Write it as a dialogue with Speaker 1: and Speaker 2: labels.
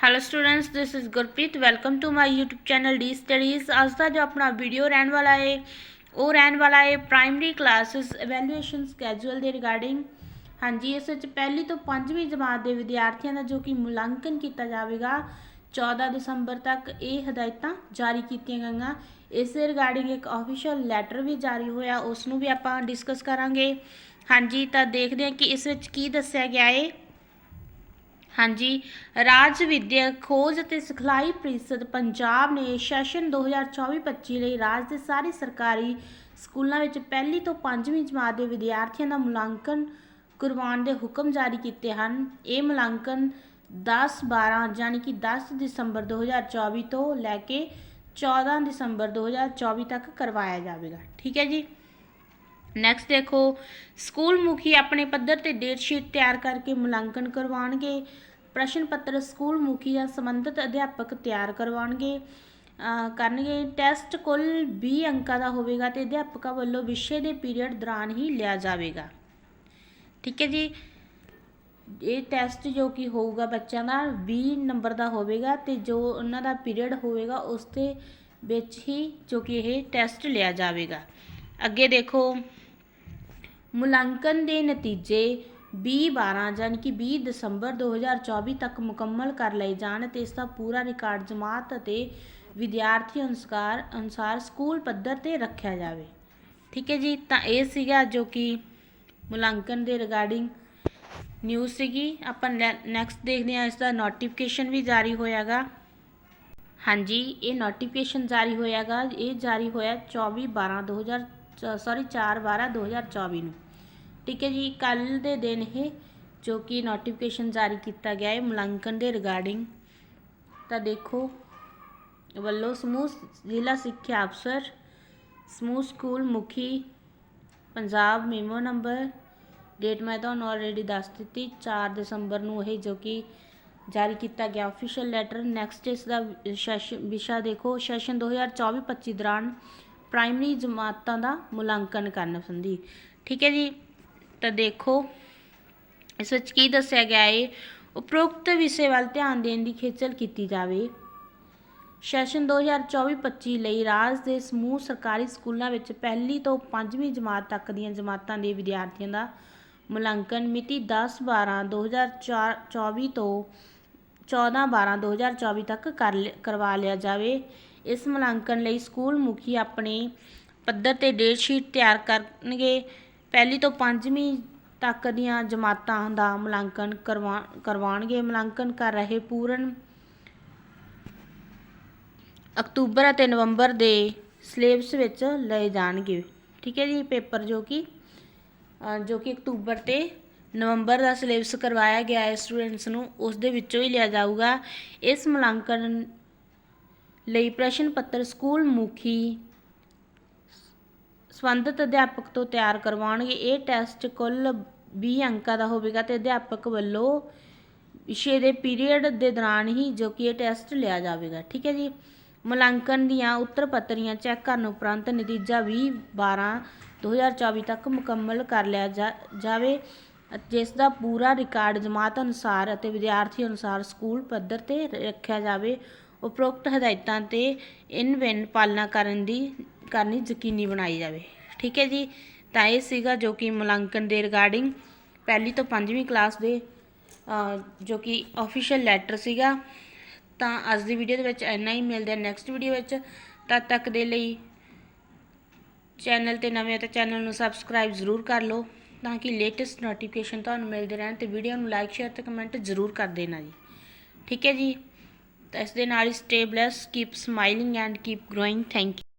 Speaker 1: Hello students this is Gurpreet welcome to my YouTube channel D studies ਅੱਜ ਦਾ ਜੋ ਆਪਣਾ ਵੀਡੀਓ ਰਹਿਣ ਵਾਲਾ ਹੈ ਉਹ ਰਹਿਣ ਵਾਲਾ ਹੈ ਪ੍ਰਾਇਮਰੀ ਕਲਾਸਿਸ ਇਵੈਲੂਏਸ਼ਨ ਸਕੇਜੂਅਲ ਦੇ ਰਿਗਾਰਡਿੰਗ ਹਾਂਜੀ ਇਸ ਵਿੱਚ ਪਹਿਲੀ ਤੋਂ ਪੰਜਵੀਂ ਜਮਾਤ ਦੇ ਵਿਦਿਆਰਥੀਆਂ ਦਾ ਜੋ ਕਿ ਮੁਲਾਂਕਣ ਕੀਤਾ ਜਾਵੇਗਾ 14 ਦਸੰਬਰ ਤੱਕ ਇਹ ਹਦਾਇਤਾਂ ਜਾਰੀ ਕੀਤੀਆਂ ਗਈਆਂ ਇਸ ਦੇ ਰਿਗਾਰਡਿੰਗ ਇੱਕ ਆਫੀਸ਼ੀਅਲ ਲੈਟਰ ਵੀ ਜਾਰੀ ਹੋਇਆ ਉਸ ਨੂੰ ਵੀ ਆਪਾਂ ਡਿਸਕਸ ਕਰਾਂਗੇ ਹਾਂਜੀ ਤਾਂ ਦੇਖਦੇ ਹਾਂ ਕਿ ਇਸ ਵਿੱਚ ਕੀ ਦੱਸਿਆ ਗਿਆ ਹੈ ਹਾਂਜੀ, ਰਾਜ ਵਿਦਿਅਕ ਖੋਜ ਅਤੇ ਸਿਖਲਾਈ ਪ੍ਰੀਸ਼ਦ ਪੰਜਾਬ ਨੇ ਸੈਸ਼ਨ 2024-25 ਲਈ ਰਾਜ ਦੇ ਸਾਰੇ ਸਰਕਾਰੀ ਸਕੂਲਾਂ ਵਿੱਚ ਪਹਿਲੀ ਤੋਂ ਪੰਜਵੀਂ ਜਮਾਤ ਦੇ ਵਿਦਿਆਰਥੀਆਂ ਦਾ ਮੁਲਾਂਕਣ ਕਰਵਾਉਣ ਦੇ ਹੁਕਮ ਜਾਰੀ ਕੀਤੇ ਹਨ। ਇਹ ਮੁਲਾਂਕਣ 10-12 ਯਾਨੀ ਕਿ 10 ਦਸੰਬਰ 2024 ਤੋਂ ਲੈ ਕੇ 14 ਦਸੰਬਰ 2024 ਤੱਕ ਕਰਵਾਇਆ ਜਾਵੇਗਾ। ਠੀਕ ਹੈ ਜੀ? ਨੈਕਸਟ ਦੇਖੋ ਸਕੂਲ ਮੁਖੀ ਆਪਣੇ ਪੱਧਰ ਤੇ ਡੇਟ ਸ਼ੀਟ ਤਿਆਰ ਕਰਕੇ ਮੁਲਾਂਕਣ ਕਰਵਾਉਣਗੇ। ਪ੍ਰਸ਼ਨ ਪੱਤਰ ਸਕੂਲ ਮੁਖੀ ਜਾਂ ਸੰਬੰਧਿਤ ਅਧਿਆਪਕ ਤਿਆਰ ਕਰਵਾਉਣਗੇ। ਕਰਨਗੇ ਟੈਸਟ ਕੁੱਲ 20 ਅੰਕਾਂ ਦਾ ਹੋਵੇਗਾ ਤੇ ਅਧਿਆਪਕਾਂ ਵੱਲੋਂ ਵਿਸ਼ੇ ਦੇ ਪੀਰੀਅਡ ਦੌਰਾਨ ਹੀ ਲਿਆ ਜਾਵੇਗਾ। ਠੀਕ ਹੈ ਜੀ? ਇਹ ਟੈਸਟ ਜੋ ਕਿ ਹੋਊਗਾ ਬੱਚਿਆਂ ਦਾ 20 ਨੰਬਰ ਦਾ ਹੋਵੇਗਾ ਤੇ ਜੋ ਉਹਨਾਂ ਦਾ ਪੀਰੀਅਡ ਹੋਵੇਗਾ ਉਸ ਦੇ ਵਿੱਚ ਹੀ ਜੋ ਕਿ ਇਹ ਟੈਸਟ ਲਿਆ ਜਾਵੇਗਾ। ਅੱਗੇ ਦੇਖੋ ਮੁਲਾਂਕਣ ਦੇ ਨਤੀਜੇ 20-12 ਯਾਨੀ ਕਿ 20 ਦਸੰਬਰ 2024 ਤੱਕ ਮੁਕੰਮਲ ਕਰ ਲਏ ਜਾਣ ਤੇ ਇਸ ਦਾ ਪੂਰਾ ਰਿਕਾਰਡ ਜਮਾਤ ਅਤੇ ਵਿਦਿਆਰਥੀ ਅਨੁਸਾਰ ਅਨੁਸਾਰ ਸਕੂਲ ਪੱਧਰ ਤੇ ਰੱਖਿਆ ਜਾਵੇ। ਠੀਕ ਹੈ ਜੀ, ਤਾਂ ਇਹ ਸੀਗਾ ਜੋ ਕਿ ਮੁਲਾਂਕਣ ਦੇ ਰਿਗਾਰਡਿੰਗ ਨਿਊਜ਼ ਸੀਗੀ। ਆਪਾਂ ਨੈਕਸਟ ਦੇਖਦੇ ਹਾਂ, ਇਸ ਦਾ ਨੋਟੀਫਿਕੇਸ਼ਨ ਵੀ ਜਾਰੀ ਹੋਇਆਗਾ। ਹਾਂਜੀ, ਇਹ ਨੋਟੀਫਿਕੇਸ਼ਨ ਜਾਰੀ ਹੋਇਆਗਾ। ਇਹ ਜਾਰੀ ਹੋਇਆ 24 12 2000 ਸੌਰੀ 4 12 2024 ਨੂੰ। ਠੀਕ ਹੈ ਜੀ ਕੱਲ ਦੇ ਦਿਨ ਇਹ ਜੋ ਕਿ ਨੋਟੀਫਿਕੇਸ਼ਨ ਜਾਰੀ ਕੀਤਾ ਗਿਆ ਹੈ ਮੁਲਾਂਕਣ ਦੇ ਰਿਗਾਰਡਿੰਗ ਤਾਂ ਦੇਖੋ ਵੱਲੋਂ ਸਮੂਹ ਜ਼ਿਲ੍ਹਾ ਸਿੱਖਿਆ ਅਫਸਰ, ਸਮੂਹ ਸਕੂਲ ਮੁਖੀ, ਪੰਜਾਬ ਮੈਮੋ ਨੰਬਰ ਡੇਟ ਮੈਂ ਤੁਹਾਨੂੰ ਆਲਰੇਡੀ ਦੱਸ ਦਿੱਤੀ 4 ਦਸੰਬਰ ਨੂੰ ਇਹ ਜੋ ਕਿ ਜਾਰੀ ਕੀਤਾ ਗਿਆ ਅਫੀਸ਼ੀਅਲ ਲੈਟਰ ਨੈਕਸਟ ਇਸ ਦਾ ਸੈਸ਼ਨ ਵਿਸ਼ਾ ਦੇਖੋ ਸੈਸ਼ਨ 2024-25 ਦੌਰਾਨ ਪ੍ਰਾਇਮਰੀ ਜਮਾਤਾਂ ਦਾ ਮੁਲਾਂਕਣ ਕਰਨ ਸੰਬੰਧੀ। ਠੀਕ ਹੈ ਜੀ? ਤਾਂ ਦੇਖੋ, ਇਸ ਵਿੱਚ ਕੀ ਦੱਸਿਆ ਗਿਆ ਹੈ ਉਪਰੋਕਤ ਵਿਸ਼ੇ ਵੱਲ ਧਿਆਨ ਦੇਣ ਦੀ ਖੇਚਲ ਕੀਤੀ ਜਾਵੇ। ਸੈਸ਼ਨ 2024-25 ਲਈ ਰਾਜ ਦੇ ਸਮੂਹ ਸਰਕਾਰੀ ਸਕੂਲਾਂ ਵਿੱਚ ਪਹਿਲੀ ਤੋਂ ਪੰਜਵੀਂ ਜਮਾਤ ਤੱਕ ਦੀਆਂ ਜਮਾਤਾਂ ਦੇ ਵਿਦਿਆਰਥੀਆਂ ਦਾ ਮੁਲਾਂਕਣ ਮਿਤੀ 10-12-2024 ਤੋਂ 14-12-2024 ਤੱਕ ਕਰ ਲਿ- ਕਰਵਾ ਲਿਆ ਜਾਵੇ। ਇਸ ਮੁਲਾਂਕਣ ਲਈ ਸਕੂਲ ਮੁਖੀ ਆਪਣੇ ਪੱਧਰ ਤੇ ਡੇਟ ਸ਼ੀਟ ਤਿਆਰ ਕਰਨਗੇ। ਪਹਿਲੀ ਤੋਂ ਪੰਜਵੀਂ ਤੱਕ ਦੀਆਂ ਜਮਾਤਾਂ ਦਾ ਮੁਲਾਂਕਣ ਕਰਵਾ, ਕਰਵਾਉਣਗੇ। ਮੁਲਾਂਕਣ ਕਰ ਰਹੇ ਪੂਰਨ ਅਕਤੂਬਰ ਅਤੇ ਨਵੰਬਰ ਦੇ ਸਿਲੇਬਸ ਵਿੱਚ ਲਏ ਜਾਣਗੇ। ਠੀਕ ਹੈ ਜੀ, ਪੇਪਰ ਜੋ ਕਿ ਜੋ ਕਿ ਅਕਤੂਬਰ ਤੇ ਨਵੰਬਰ ਦਾ ਸਿਲੇਬਸ ਕਰਵਾਇਆ ਗਿਆ ਹੈ ਸਟੂਡੈਂਟਸ ਨੂੰ, ਉਸ ਦੇ ਵਿੱਚੋਂ ਹੀ ਲਿਆ ਜਾਊਗਾ। ਇਸ ਮੁਲਾਂਕਣ ਲਈ ਪ੍ਰਸ਼ਨ ਪੱਤਰ ਸਕੂਲ ਮੁਖੀ ਸੰਬੰਧਿਤ ਅਧਿਆਪਕ ਤੋਂ ਤਿਆਰ ਕਰਵਾਉਣਗੇ। ਇਹ ਟੈਸਟ ਕੁੱਲ 20 ਅੰਕਾਂ ਦਾ ਹੋਵੇਗਾ ਤੇ ਅਧਿਆਪਕ ਵੱਲੋਂ ਵਿਸ਼ੇ ਦੇ ਪੀਰੀਅਡ ਦੇ ਦੌਰਾਨ ਹੀ ਜੋ ਕਿ ਇਹ ਟੈਸਟ ਲਿਆ ਜਾਵੇਗਾ। ਠੀਕ ਹੈ ਜੀ? ਮੁਲਾਂਕਣ ਦੀਆਂ ਉੱਤਰ ਪੱਤਰੀਆਂ ਚੈੱਕ ਕਰਨ ਉਪਰੰਤ ਨਤੀਜਾ 20 12 2024 ਤੱਕ ਮੁਕੰਮਲ ਕਰ ਲਿਆ ਜਾ- ਜਾਵੇ ਜਿਸ ਦਾ ਪੂਰਾ ਰਿਕਾਰਡ ਜਮਾਤ ਅਨੁਸਾਰ ਅਤੇ ਵਿਦਿਆਰਥੀ ਅਨੁਸਾਰ ਸਕੂਲ ਪੱਧਰ ਤੇ ਰੱਖਿਆ ਜਾਵੇ। ਉਪਰੋਕਤ ਹਦਾਇਤਾਂ ਤੇ ਇਨ ਬਿਨ ਪਾਲਣਾ ਕਰਨ ਦੀ, ਕਰਨੀ ਯਕੀਨੀ ਬਣਾਈ ਜਾਵੇ। ਠੀਕ ਹੈ ਜੀ? ਤਾਂ ਇਹ ਸੀਗਾ ਜੋ ਕਿ ਮੁਲਾਂਕਣ ਦੇ ਰਿਗਾਰਡਿੰਗ ਪਹਿਲੀ ਤੋਂ ਪੰਜਵੀਂ ਕਲਾਸ ਦੇ ਜੋ ਕਿ ਆਫੀਸ਼ੀਅਲ ਲੈਟਰ ਸੀਗਾ। ਤਾਂ ਅੱਜ ਦੀ ਵੀਡੀਓ ਦੇ ਵਿੱਚ ਇੰਨਾ ਹੀ। ਮਿਲਦੇ ਆ ਨੈਕਸਟ ਵੀਡੀਓ ਵਿੱਚ। ਤਦ ਤੱਕ ਦੇ ਲਈ ਚੈਨਲ ਤੇ ਨਵੇਂ ਹੋ ਤਾਂ ਚੈਨਲ ਨੂੰ ਸਬਸਕ੍ਰਾਈਬ ਜ਼ਰੂਰ ਕਰ ਲਓ ਤਾਂ ਕਿ ਲੇਟੈਸਟ ਨੋਟੀਫਿਕੇਸ਼ਨ ਤੁਹਾਨੂੰ ਮਿਲਦੇ ਰਹਿਣ ਤੇ ਵੀਡੀਓ ਨੂੰ ਲਾਈਕ ਸ਼ੇਅਰ ਤੇ ਕਮੈਂਟ ਜ਼ਰੂਰ ਕਰ ਦੇਣਾ ਜੀ। ਠੀਕ ਹੈ ਜੀ? That's the Nari Stablers. Keep smiling and keep growing. Thank you.